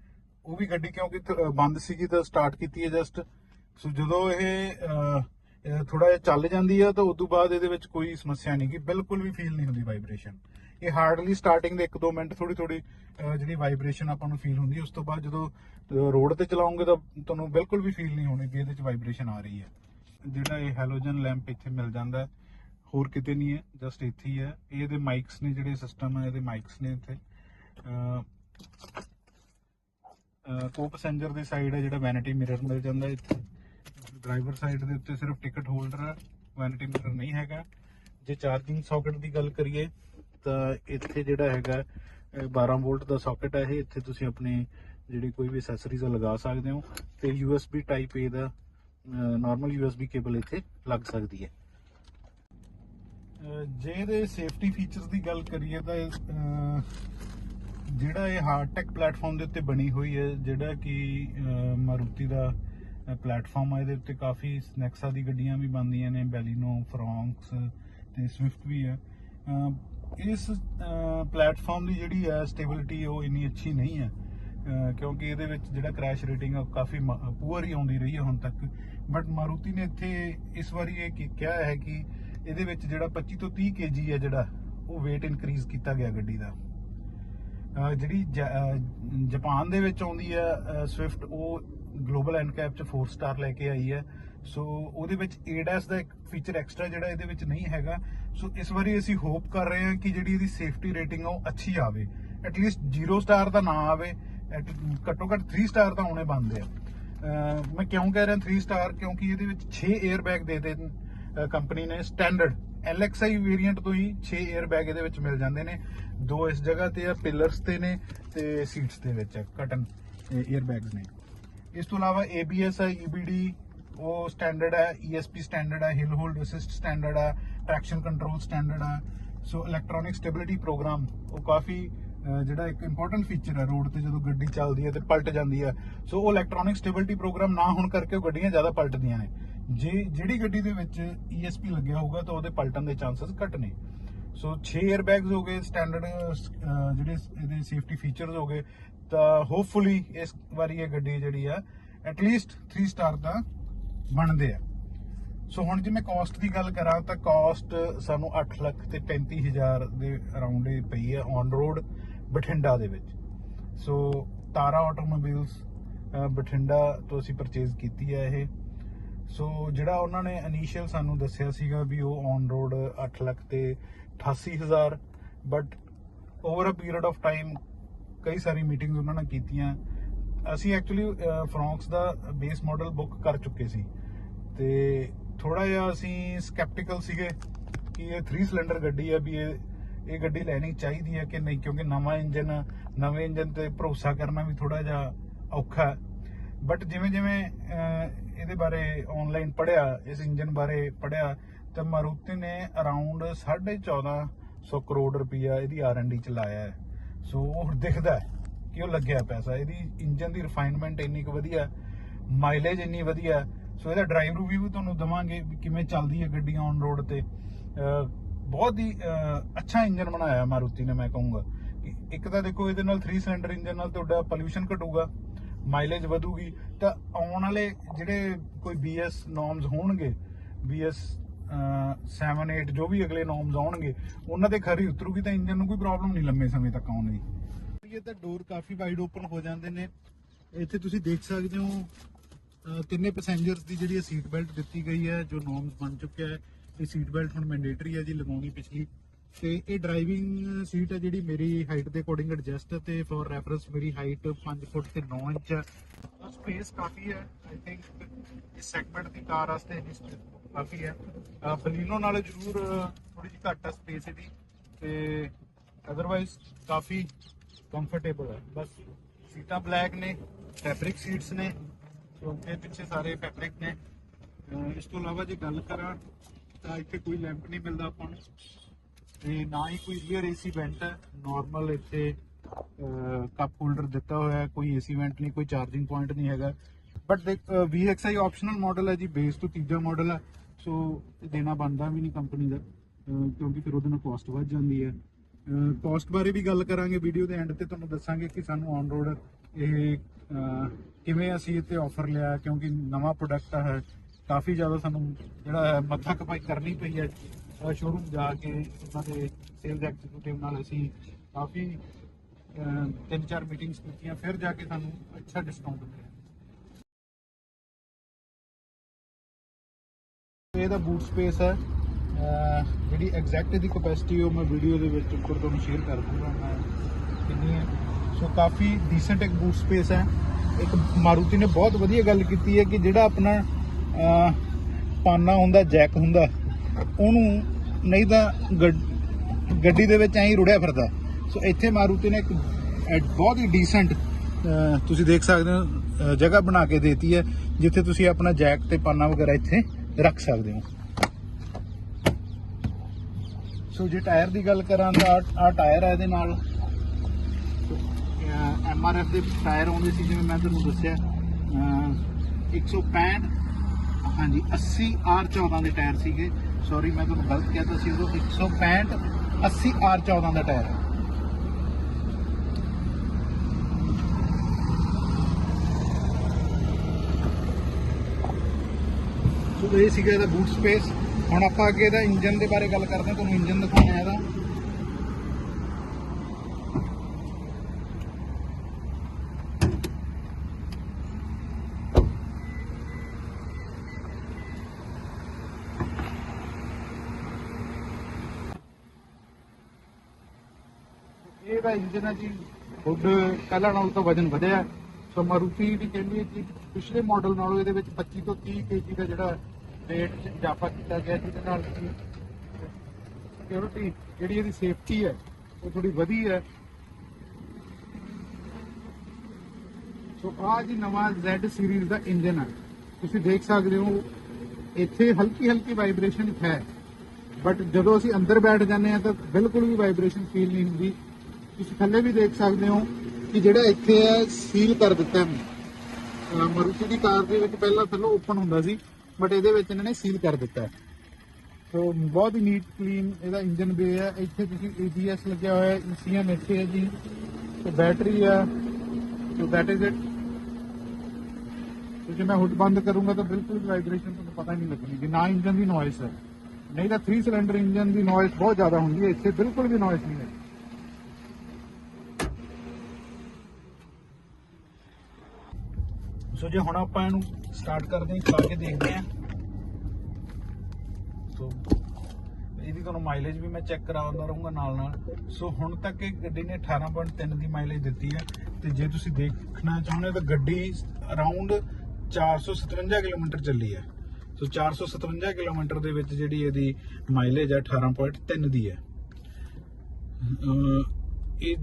ਉਹ ਵੀ ਗੱਡੀ ਕਿਉਂਕਿ ਬੰਦ ਸੀਗੀ ਤਾਂ ਸਟਾਰਟ ਕੀਤੀ ਹੈ ਜਸਟ ਸੋ ਜਦੋਂ ਇਹ ਥੋੜਾ ਜਿਹਾ ਚੱਲ ਜਾਂਦੀ ਹੈ ਤਾਂ ਉਸ ਤੋਂ ਬਾਅਦ ਇਹਦੇ ਵਿੱਚ ਕੋਈ ਸਮੱਸਿਆ ਨਹੀਂ ਕਿ ਬਿਲਕੁਲ ਵੀ ਫੀਲ ਨਹੀਂ ਹੁੰਦੀ ਵਾਈਬ੍ਰੇਸ਼ਨ ਇਹ ਹਾਰਡਲੀ ਸਟਾਰਟਿੰਗ ਦੇ 1-2 ਮਿੰਟ ਥੋੜੀ ਥੋੜੀ ਜਿਹੜੀ ਵਾਈਬ੍ਰੇਸ਼ਨ ਆਪਾਂ ਨੂੰ ਫੀਲ ਹੁੰਦੀ ਉਸ ਤੋਂ ਬਾਅਦ ਜਦੋਂ ਰੋਡ ਤੇ ਚਲਾਉਂਗੇ ਤਾਂ ਤੁਹਾਨੂੰ ਬਿਲਕੁਲ ਵੀ ਫੀਲ ਨਹੀਂ ਹੋਣੀ ਕਿ ਇਹਦੇ ਵਿੱਚ ਵਾਈਬ੍ਰੇਸ਼ਨ ਆ ਰਹੀ ਹੈ ਜਿਹੜਾ ਇਹ ਹੈਲੋਜਨ ਲੈਂਪ ਇੱਥੇ ਮਿਲ ਜਾਂਦਾ, ਹੋਰ ਕਿਤੇ ਨਹੀਂ ਹੈ ਜਸਟ ਇੱਥੇ ਹੀ ਹੈ। ਇਹਦੇ ਮਾਈਕਸ ਨੇ, ਜਿਹੜੇ ਸਿਸਟਮ ਹੈ ਇਹਦੇ ਮਾਈਕਸ ਨੇ ਇੱਥੇ। ਕੋ ਪੈਸੇਂਜਰ ਦੀ ਸਾਈਡ ਹੈ ਜਿਹੜਾ ਵੈਨਿਟੀ ਮਿਰਰ ਮਿਲ ਜਾਂਦਾ ਇੱਥੇ। ਡਰਾਈਵਰ ਸਾਈਡ ਦੇ ਉੱਤੇ ਸਿਰਫ ਟਿਕਟ ਹੋਲਡਰ ਹੈ ਵੈਨਿਟੀ ਮਿਰਰ ਨਹੀਂ ਹੈਗਾ। ਜੇ ਚਾਰਜਿੰਗ ਸਾਕਟ ਦੀ ਗੱਲ ਕਰੀਏ ਤਾਂ ਇੱਥੇ ਜਿਹੜਾ ਹੈਗਾ ਇਹ 12 ਵੋਲਟ ਦਾ ਸਾਕਟ ਹੈ ਇਹ ਇੱਥੇ ਤੁਸੀਂ ਆਪਣੇ ਜਿਹੜੀ ਕੋਈ ਵੀ ਐਕਸੈਸਰੀਜ਼ ਲਗਾ ਸਕਦੇ ਹੋ। ਤੇ USB ਟਾਈਪ A ਦਾ ਨਾਰਮਲ USB ਕੇਬਲ ਇੱਥੇ ਲੱਗ ਸਕਦੀ ਹੈ। ਜੇ ਇਹਦੇ ਸੇਫਟੀ ਫੀਚਰਸ ਦੀ ਗੱਲ ਕਰੀਏ ਤਾਂ ਇਹ, ਜਿਹੜਾ ਇਹ ਹਾਰਟੈਕ ਪਲੇਟਫਾਰਮ ਦੇ ਉੱਤੇ ਬਣੀ ਹੋਈ ਹੈ ਜਿਹੜਾ ਕਿ ਮਾਰੂਤੀ ਦਾ ਪਲੇਟਫਾਰਮ ਆ, ਇਹਦੇ ਉੱਤੇ ਕਾਫੀ ਨੈਕਸਾ ਦੀ ਗੱਡੀਆਂ ਵੀ ਬਣਦੀਆਂ ਨੇ, ਬੈਲੀਨੋ, ਫਰੋਂਕਸ ਤੇ ਸਵਿਫਟ ਵੀ ਆ। ਇਸ ਪਲੇਟਫਾਰਮ ਦੀ ਜਿਹੜੀ ਹੈ ਸਟੇਬਿਲਿਟੀ, ਉਹ ਇੰਨੀ ਅੱਛੀ ਨਹੀਂ ਹੈ ਕਿਉਂਕਿ ਇਹਦੇ ਵਿੱਚ ਜਿਹੜਾ ਕ੍ਰੈਸ਼ ਰੇਟਿੰਗ ਆ, ਉਹ ਕਾਫੀ ਪੂਅਰ ਹੀ ਆਉਂਦੀ ਰਹੀ ਹੈ ਹੁਣ ਤੱਕ। ਬਟ ਮਾਰੂਤੀ ਨੇ ਇੱਥੇ ਇਸ ਵਾਰੀ ਇਹ ਕੀ- ਕਿਹਾ ਹੈ ਕਿ ਇਹਦੇ ਵਿੱਚ ਜਿਹੜਾ 25 ਤੋਂ 30 ਕੇਜੀ ਹੈ ਜਿਹੜਾ, ਉਹ weight ਇਨਕਰੀਜ਼ ਕੀਤਾ ਗਿਆ ਗੱਡੀ ਦਾ। ਜਿਹੜੀ ਜ- ਅਹ ਜਾਪਾਨ ਦੇ ਵਿੱਚ ਆਉਂਦੀ ਹੈ ਸਵਿਫਟ, ਉਹ ਗਲੋਬਲ ਐਂਡ ਕੈਪ ਚ 4 ਸਟਾਰ ਲੈ ਕੇ ਆਈ ਹੈ। ਸੋ ਉਹਦੇ ਵਿੱਚ ADAS ਦਾ ਇੱਕ ਫੀਚਰ ਐਕਸਟਰਾ ਜਿਹੜਾ ਇਹਦੇ ਵਿੱਚ ਨਹੀਂ ਹੈਗਾ। ਸੋ ਇਸ ਵਾਰੀ ਅਸੀਂ ਹੋਪ ਕਰ ਰਹੇ ਹਾਂ ਕਿ ਜਿਹੜੀ ਇਹਦੀ ਸੇਫਟੀ ਰੇਟਿੰਗ ਆ ਉਹ ਅੱਛੀ ਆਵੇ। ਐਟ ਲੀਸਟ 0 ਸਟਾਰ ਦਾ ਨਾ ਆਵੇ ਘੱਟੋ ਘੱਟ 3 ਸਟਾਰ ਤਾਂ ਹੋਣੇ ਬੰਦੇ ਆ। ਮੈਂ ਕਿਉਂ ਕਹਿ ਰਿਹਾ 3 ਸਟਾਰ ਕਿਉਂਕਿ ਇਹਦੇ ਵਿੱਚ 6 에ਅਰ ਬੈਗ ਦੇ ਦੇ ਕੰਪਨੀ ਨੇ ਸਟੈਂਡਰਡ LXI ਵੇਰੀਐਂਟ ਤੋਂ ਹੀ 6 에ਅਰ ਬੈਗ ਇਹਦੇ ਵਿੱਚ ਮਿਲ ਜਾਂਦੇ ਨੇ। ਦੋ ਇਸ ਜਗ੍ਹਾ ਤੇ ਆ ਪਿਲਰਸ ਤੇ ਨੇ ਤੇ ਸੀਟਸ ਦੇ ਵਿੱਚ ਕਟਨ 에ਅਰ ਬੈਗਸ ਨੇ। ਇਸ ਤੋਂ ਇਲਾਵਾ ABS ਹੈ EBD ਉਹ ਸਟੈਂਡਰਡ ਹੈ ESP ਸਟੈਂਡਰਡ ਹੈ ਹਿਲ ਹੋਲਡ ਅਸਿਸਟ ਸਟੈਂਡਰਡ ਹੈ ਟਰੈਕਸ਼ਨ ਕੰਟਰੋਲ ਸਟੈਂਡਰਡ ਹੈ ਸੋ ਇਲੈਕਟ੍ਰੋਨਿਕ ਸਟੇਬਿਲਿਟੀ ਪ੍ਰੋਗਰਾਮ ਉਹ ਕਾਫੀ ਜਿਹੜਾ ਇੱਕ ਇੰਪੋਰਟੈਂਟ ਫੀਚਰ ਹੈ, ਰੋਡ ਤੇ ਜਦੋਂ ਗੱਡੀ ਚੱਲਦੀ ਹੈ ਤੇ ਪਲਟ ਜਾਂਦੀ ਹੈ ਸੋ ਉਹ ਇਲੈਕਟ੍ਰੋਨਿਕ ਸਟੇਬਿਲਿਟੀ ਪ੍ਰੋਗਰਾਮ ਨਾ ਹੋਣ ਕਰਕੇ ਉਹ ਗੱਡੀਆਂ ਜ਼ਿਆਦਾ ਪਲਟਦੀਆਂ ਨੇ। ਜੇ, ਜਿਹੜੀ ਗੱਡੀ ਦੇ ਵਿੱਚ ESP ਲੱਗਿਆ ਹੋਊਗਾ ਤਾਂ ਉਹਦੇ ਪਲਟਣ ਦੇ ਚਾਂਸਸ ਘੱਟ ਨੇ। ਸੋ 6 에ਅਰ ਬੈਗਸ ਹੋ ਗਏ ਸਟੈਂਡਰਡ ਜਿਹੜੇ ਇਹਦੇ ਸੇਫਟੀ ਫੀਚਰਸ ਹੋ ਗਏ ਤਾਂ ਹੋਪਫੁਲੀ ਇਸ ਵਾਰੀ ਇਹ ਗੱਡੀ ਜਿਹੜੀ ਆ ਐਟਲੀਸਟ 3 ਸਟਾਰ ਦਾ ਬਣਦੇ ਆ। ਸੋ ਹੁਣ ਜੇ ਮੈਂ ਕਾਸਟ ਦੀ ਗੱਲ ਕਰਾਂ ਤਾਂ ਕਾਸਟ ਸਾਨੂੰ 8 ਲੱਖ ਤੇ 35000 ਦੇ ਅਰਾਊਂਡ ਹੀ ਪਈ ਹੈ ਔਨ ਰੋਡ ਬਠਿੰਡਾ ਦੇ ਵਿੱਚ। ਸੋ ਤਾਰਾ ਆਟੋਮੋਬਾਈਲਸ ਬਠਿੰਡਾ ਤੋਂ ਅਸੀਂ ਪਰਚੇਜ਼ ਕੀਤੀ ਹੈ ਇਹ। ਸੋ ਜਿਹੜਾ ਉਹਨਾਂ ਨੇ ਇਨੀਸ਼ੀਅਲ ਸਾਨੂੰ ਦੱਸਿਆ ਸੀਗਾ ਵੀ ਉਹ ਔਨ ਰੋਡ 8 ਲੱਖ ਤੇ 88000 but over a period of time ਕਈ ਸਾਰੀ ਮੀਟਿੰਗਸ ਉਹਨਾਂ ਨਾਲ ਕੀਤੀਆਂ। ਅਸੀਂ ਐਕਚੁਅਲੀ ਫਰੌਂਕਸ ਦਾ ਬੇਸ ਮਾਡਲ ਬੁੱਕ ਕਰ ਚੁੱਕੇ ਸੀ। ਤੇ ਥੋੜਾ ਜਿਹਾ ਅਸੀਂ ਸਕੈਪਟੀਕਲ ਸੀਗੇ ਕਿ ਇਹ 3 ਸਿਲੰਡਰ ਗੱਡੀ ਹੈ ਵੀ ਇਹ ਇਹ ਗੱਡੀ ਲੈਣੀ ਚਾਹੀਦੀ ਹੈ ਕਿ ਨਹੀਂ, ਕਿਉਂਕਿ ਨਵਾਂ ਇੰਜਨ ਨਵੇਂ ਇੰਜਨ ਤੇ ਭਰੋਸਾ ਕਰਨਾ ਵੀ ਥੋੜਾ ਜਿਹਾ ਔਖਾ ਬਟ ਜਿਵੇਂ ਜਿਵੇਂ ਇਹਦੇ ਬਾਰੇ ਆਨਲਾਈਨ ਪੜਿਆ ਇਸ ਇੰਜਨ ਬਾਰੇ ਪੜਿਆ ਤਾਂ ਮਾਰੂਤੀ ਨੇ ਅਰਾਊਂਡ 1450 ਕਰੋੜ ਰੁਪਇਆ ਇਹਦੀ ਆਰ&ਡੀ ਚ ਲਾਇਆ ਹੈ। ਸੋ ਉਹ ਦਿਖਦਾ ਕਿ ਉਹ ਲੱਗਿਆ ਪੈਸਾ ਇਹਦੀ ਇੰਜਨ ਦੀ ਰਿਫਾਈਨਮੈਂਟ ਇੰਨੀ ਕੁ ਵਧੀਆ ਮਾਈਲੇਜ ਇੰਨੀ ਵਧੀਆ ਸੋ ਇਹਦਾ ਡਰਾਈਵ ਰਿਵਿਊ ਵੀ ਤੁਹਾਨੂੰ ਦਵਾਂਗੇ ਵੀ ਕਿਵੇਂ ਚੱਲਦੀ ਹੈ ਗੱਡੀ ਔਨ ਰੋਡ ਤੇ ਬਹੁਤ ਹੀ ਅੱਛਾ ਇੰਜਨ ਬਣਾਇਆ ਮਾਰੂਤੀ ਨੇ, ਮੈਂ ਕਹੂੰਗਾ। ਕਿ ਇੱਕ ਤਾਂ ਦੇਖੋ ਇਹਦੇ ਨਾਲ 3 ਸਿਲੰਡਰ ਇੰਜਨ ਨਾਲ ਤੁਹਾਡਾ ਪੋਲੂਸ਼ਨ ਘਟੂਗਾ ਮਾਈਲੇਜ ਵਧੂਗੀ। ਤਾਂ ਆਉਣ ਵਾਲੇ ਜਿਹੜੇ ਕੋਈ BS ਨੋਰਮਸ ਹੋਣਗੇ BS 7 8 ਜੋ ਵੀ ਅਗਲੇ ਨੋਰਮਸ ਆਉਣਗੇ, ਉਹਨਾਂ ਤੇ ਖਰੀ ਉਤਰੂਗੀ ਤਾਂ ਇੰਜਨ ਨੂੰ ਕੋਈ ਪ੍ਰੋਬਲਮ ਨਹੀਂ ਲੰਮੇ ਸਮੇਂ ਤੱਕ ਆਉਣ ਦੀ। ਇਹ ਤਾਂ ਡੋਰ ਕਾਫੀ ਵਾਈਡ ਓਪਨ ਹੋ ਜਾਂਦੇ ਨੇ। ਇੱਥੇ ਤੁਸੀਂ ਦੇਖ ਸਕਦੇ ਹੋ ਤਿੰਨੇ ਪੈਸੇਂਜਰਸ ਦੀ ਜਿਹੜੀ ਸੀਟ ਬੈਲਟ ਦਿੱਤੀ ਗਈ ਹੈ, ਜੋ ਨੋਰਮਸ ਬਣ ਚੁੱਕਿਆ ਹੈ। ਇਹ ਸੀਟ ਬੈਲਟ ਹੁਣ ਮੈਂਡੇਟਰੀ ਹੈ ਜੀ, ਲਗਾਉਣੀ ਪਿਛਲੀ। ਤੇ ਇਹ ਡਰਾਈਵਿੰਗ ਸੀਟ ਹੈ ਜਿਹੜੀ ਮੇਰੀ ਹਾਈਟ ਦੇ ਅਕੋਰਡਿੰਗ ਐਡਜਸਟ ਤੇ ਫॉर ਰੈਫਰੈਂਸ ਮੇਰੀ ਹਾਈਟ 5 ਫੁੱਟ ਤੇ 9 ਇੰਚ ਹੈ। ਸਪੇਸ ਕਾਫੀ ਹੈ ਆਈ ਥਿੰਕ ਇਸ ਸੈਗਮੈਂਟ ਦੀ ਕਾਰ ਵਾਸਤੇ ਇੰਨੀ ਕਾਫੀ ਹੈ। ਬਲੀਨੋ ਨਾਲੋਂ ਜ਼ਰੂਰ ਥੋੜੀ ਜਿਹੀ ਘੱਟ ਆ ਸਪੇਸ ਇਹਦੀ ਤੇ ਅਦਰਵਾਈਜ਼ ਕਾਫੀ ਕੰਫਰਟੇਬਲ ਹੈ। ਬਸ ਸੀਟਾਂ ਬਲੈਕ ਨੇ ਫੈਬਰਿਕ ਸੀਟਸ ਨੇ ਸੋ ਪਿੱਛੇ ਸਾਰੇ ਫੈਬਰਿਕ ਨੇ। ਇਸ ਤੋਂ ਇਲਾਵਾ ਜੇ ਗੱਲ ਕਰਾਂ ਤਾਂ ਇੱਥੇ ਕੋਈ ਲੈਂਪ ਨਹੀਂ ਮਿਲਦਾ ਆਪਾਂ ਨੂੰ। ਤੇ ਨਾ ਹੀ ਕੋਈ ਰੀਅਰ ਏਸੀ ਵੈਂਟ ਹੈ। ਨਾਰਮਲ ਇੱਥੇ ਕੱਪ ਹੋਲਡਰ ਦਿੱਤਾ ਹੋਇਆ ਹੈ। ਕੋਈ ਏਸੀ ਵੈਂਟ ਨਹੀਂ, ਕੋਈ ਚਾਰਜਿੰਗ ਪੁਆਇੰਟ ਨਹੀਂ ਹੈਗਾ। ਬਟ VXI ਆਪਸ਼ਨਲ ਮਾਡਲ ਹੈ ਜੀ। ਬੇਸ ਤੋਂ ਤੀਜਾ ਮਾਡਲ ਹੈ। ਸੋ ਦੇਣਾ ਬਣਦਾ ਵੀ ਨਹੀਂ ਕੰਪਨੀ ਦਾ ਕਿਉਂਕਿ ਫਿਰ ਉਹਦੇ ਨਾਲ ਕੋਸਟ ਵੱਧ ਜਾਂਦੀ ਹੈ। ਕੋਸਟ ਬਾਰੇ ਵੀ ਗੱਲ ਕਰਾਂਗੇ ਵੀਡੀਓ ਦੇ ਐਂਡ ਤੇ, ਤੁਹਾਨੂੰ ਦੱਸਾਂਗੇ ਕਿ ਸਾਨੂੰ ਔਨ ਰੋਡ ਇਹ ਕਿਵੇਂ ਅਸੀਂ ਇੱਥੇ ਆਫਰ ਲਿਆ, ਕਿਉਂਕਿ ਨਵਾਂ ਪ੍ਰੋਡਕਟ ਹੈ, ਕਾਫੀ ਜ਼ਿਆਦਾ ਸਾਨੂੰ ਜਿਹੜਾ ਹੈ ਮੱਥਾ ਕਮਾਈ ਕਰਨੀ ਪਈ ਹੈ। ਸ਼ੋਰੂਮ ਜਾ ਕੇ ਉਹਨਾਂ ਦੇ ਸੇਲਸ ਐਗਜ਼ੀਕਿਊਟਿਵ ਨਾਲ ਅਸੀਂ ਕਾਫੀ ਤਿੰਨ ਚਾਰ ਮੀਟਿੰਗਸ ਕੀਤੀਆਂ, ਫਿਰ ਜਾ ਕੇ ਸਾਨੂੰ ਅੱਛਾ ਡਿਸਕਾਊਂਟ ਮਿਲਿਆ। ਇਹਦਾ ਬੂਟ ਸਪੇਸ ਹੈ। ਜਿਹੜੀ ਐਗਜ਼ੈਕਟ ਇਹਦੀ ਕਪੈਸਿਟੀ ਉਹ ਮੈਂ ਵੀਡੀਓ ਦੇ ਵਿੱਚ ਉੱਪਰ ਤੁਹਾਨੂੰ ਸ਼ੇਅਰ ਕਰ ਦੂੰਗਾ। ਮੈਂ ਕਿੰਨੀ ਹੈ। ਸੋ ਕਾਫੀ ਡੀਸੈਂਟ ਇੱਕ ਬੂਟ ਸਪੇਸ ਹੈ। ਇੱਕ ਮਾਰੂਤੀ ਨੇ ਬਹੁਤ ਵਧੀਆ ਗੱਲ ਕੀਤੀ ਹੈ ਕਿ ਜਿਹੜਾ ਆਪਣਾ ਪਾਨਾ ਹੁੰਦਾ, ਜੈਕ ਹੁੰਦਾ, ਉਹਨੂੰ ਨਹੀਂ ਤਾਂ ਗੱਡੀ ਦੇ ਵਿੱਚ ਐਂ ਹੀ ਰੁੜਿਆ ਫਿਰਦਾ। ਸੋ ਇੱਥੇ ਮਾਰੂਤੀ ਨੇ ਇੱਕ ਬਹੁਤ ਹੀ ਡੀਸੈਂਟ ਤੁਸੀਂ ਦੇਖ ਸਕਦੇ ਹੋ ਜਗ੍ਹਾ ਬਣਾ ਕੇ ਦੇਤੀ ਹੈ, ਜਿੱਥੇ ਤੁਸੀਂ ਆਪਣਾ ਜੈਕ ਤੇ ਪਾਨਾ ਵਗੈਰਾ ਇੱਥੇ ਰੱਖ ਸਕਦੇ ਹੋ। ਸੋ ਜੇ ਟਾਇਰ ਦੀ ਗੱਲ ਕਰਾਂ ਤਾਂ ਆ ਟਾਇਰ ਹੈ ਇਹਦੇ ਨਾਲ। ਐਮਆਰਐਫ ਦੇ ਟਾਇਰ ਆਉਂਦੇ ਸੀ, ਜਿਵੇਂ ਮੈਂ ਤੁਹਾਨੂੰ ਦੱਸਿਆ। ਅਹ 165 ਹਾਂਜੀ 80 R14 ਦੇ ਟਾਇਰ ਸੀਗੇ। ਸੌਰੀ ਮੈਂ ਤੁਹਾਨੂੰ ਗਲਤ ਕਹਿਤਾ ਸੀ ਉਦੋਂ। 165 80 R14 ਦਾ ਟਾਇਰ ਹੈ ਇਹ ਸੀਗਾ ਇਹਦਾ ਬੂਟ ਸਪੇਸ ਹੁਣ ਆਪਾਂ ਅੱਗੇ ਇਹਦਾ ਇੰਜਨ ਦੇ ਬਾਰੇ ਗੱਲ ਕਰਦੇ ਹਾਂ, ਤੁਹਾਨੂੰ ਇੰਜਨ ਦਿਖਾਉਣਾ ਹੈ ਇਹਦਾ। ਇਹਦਾ ਇੰਜਨ ਹੈ ਜੀ ਹੁੱਡ ਪਹਿਲਾਂ ਨਾਲੋਂ ਤਾਂ ਵਜਨ ਵਧਿਆ। ਸੋ ਮਾਰੂਤੀ ਦੀ ਕਹਿੰਦੀ ਹੈ ਕਿ ਪਿਛਲੇ ਮਾਡਲ ਨਾਲੋਂ ਇਹਦੇ ਵਿੱਚ 25 ਤੋਂ 30 ਕੇਜੀ ਦਾ ਜਿਹੜਾ weight 'ਚ ਇਜ਼ਾਫਾ ਕੀਤਾ ਗਿਆ ਜਿਹਦੇ ਨਾਲ ਸਿਕਿਉਰਿਟੀ ਜਿਹੜੀ ਇਹਦੀ ਸੇਫਟੀ ਹੈ, ਉਹ ਥੋੜੀ ਵਧੀ ਹੈ। ਸੋ ਆਹ ਜੀ ਨਵਾਂ Z ਸੀਰੀਜ਼ ਦਾ ਇੰਜਨ ਹੈ ਤੁਸੀਂ ਦੇਖ ਸਕਦੇ ਹੋ, ਇੱਥੇ ਹਲਕੀ ਹਲਕੀ ਵਾਈਬ੍ਰੇਸ਼ਨ ਹੈ। ਬਟ ਜਦੋਂ ਅਸੀਂ ਅੰਦਰ ਬੈਠ ਜਾਂਦੇ ਹਾਂ ਤਾਂ ਬਿਲਕੁਲ ਵੀ ਵਾਈਬ੍ਰੇਸ਼ਨ ਫੀਲ ਨਹੀਂ ਹੁੰਦੀ। ਤੁਸੀਂ ਥੱਲੇ ਵੀ ਦੇਖ ਸਕਦੇ ਹੋ ਕਿ ਜਿਹੜਾ ਇੱਥੇ ਹੈ ਸੀਲ ਕਰ ਦਿੱਤਾ ਹੈ। ਅਹ ਦੀ ਕਾਰ ਦੇ ਵਿੱਚ ਪਹਿਲਾਂ ਥੱਲੋਂ ਓਪਨ ਹੁੰਦਾ ਸੀ। ਬਟ ਇਹਦੇ ਵਿੱਚ ਇਹਨਾਂ ਨੇ ਸੀਲ ਕਰ ਦਿੱਤਾ ਹੈ। ਸੋ ਬਹੁਤ ਹੀ ਨੀਟ ਕਲੀਨ ਇਹਦਾ ਇੰਜਨ ਬੇ ਹੈ। ਇੱਥੇ ਤੁਸੀਂ ABS ਲੱਗਿਆ ਹੋਇਆ ਹੈ ECM ਇੱਥੇ ਹੈ ਜੀ। ਤੇ ਬੈਟਰੀ ਹੈ ਸੋ ਦੈਟ ਇਜ਼ ਇਟ ਤੇ ਜੇ ਮੈਂ ਹੁੱਡ ਬੰਦ ਕਰੂੰਗਾ ਤਾਂ ਬਿਲਕੁਲ ਵਾਈਬ੍ਰੇਸ਼ਨ ਤੁਹਾਨੂੰ ਪਤਾ ਹੀ ਨਹੀਂ ਲੱਗਣੀ। ਕਿ ਨਾ ਇੰਜਨ ਦੀ ਨੋਇਸ ਹੈ। ਨਹੀਂ ਤਾਂ 3 ਸਿਲੰਡਰ ਇੰਜਨ ਦੀ ਨੋਇਸ ਬਹੁਤ ਜ਼ਿਆਦਾ ਹੁੰਦੀ ਹੈ। ਇੱਥੇ ਬਿਲਕੁਲ ਵੀ ਨੋਇਸ ਨਹੀਂ ਹੈ। ਸੋ ਜੇ ਹੁਣ ਆਪਾਂ ਇਹਨੂੰ ਸਟਾਰਟ ਕਰਦੇ ਹਾਂ ਚਲਾ ਕੇ ਦੇਖਦੇ ਹਾਂ। ਸੋ ਇਹਦੀ ਤੁਹਾਨੂੰ ਮਾਈਲੇਜ ਵੀ ਮੈਂ ਚੈੱਕ ਕਰਾਉਂਦਾ ਰਹੂੰਗਾ ਨਾਲ ਨਾਲ। ਸੋ ਹੁਣ ਤੱਕ ਇਹ ਗੱਡੀ ਨੇ 18.3 ਦੀ ਮਾਈਲੇਜ ਦਿੱਤੀ ਹੈ। ਤੇ ਜੇ ਤੁਸੀਂ ਦੇਖਣਾ ਚਾਹੁੰਦੇ ਹੋ ਤਾਂ ਗੱਡੀ ਅਰਾਊਂਡ 457 ਕਿਲੋਮੀਟਰ ਚੱਲੀ ਹੈ। ਸੋ 457 ਕਿਲੋਮੀਟਰ ਦੇ ਵਿੱਚ ਜਿਹੜੀ ਇਹਦੀ ਮਾਈਲੇਜ ਹੈ 18.3 ਦੀ ਹੈ। ਇਹ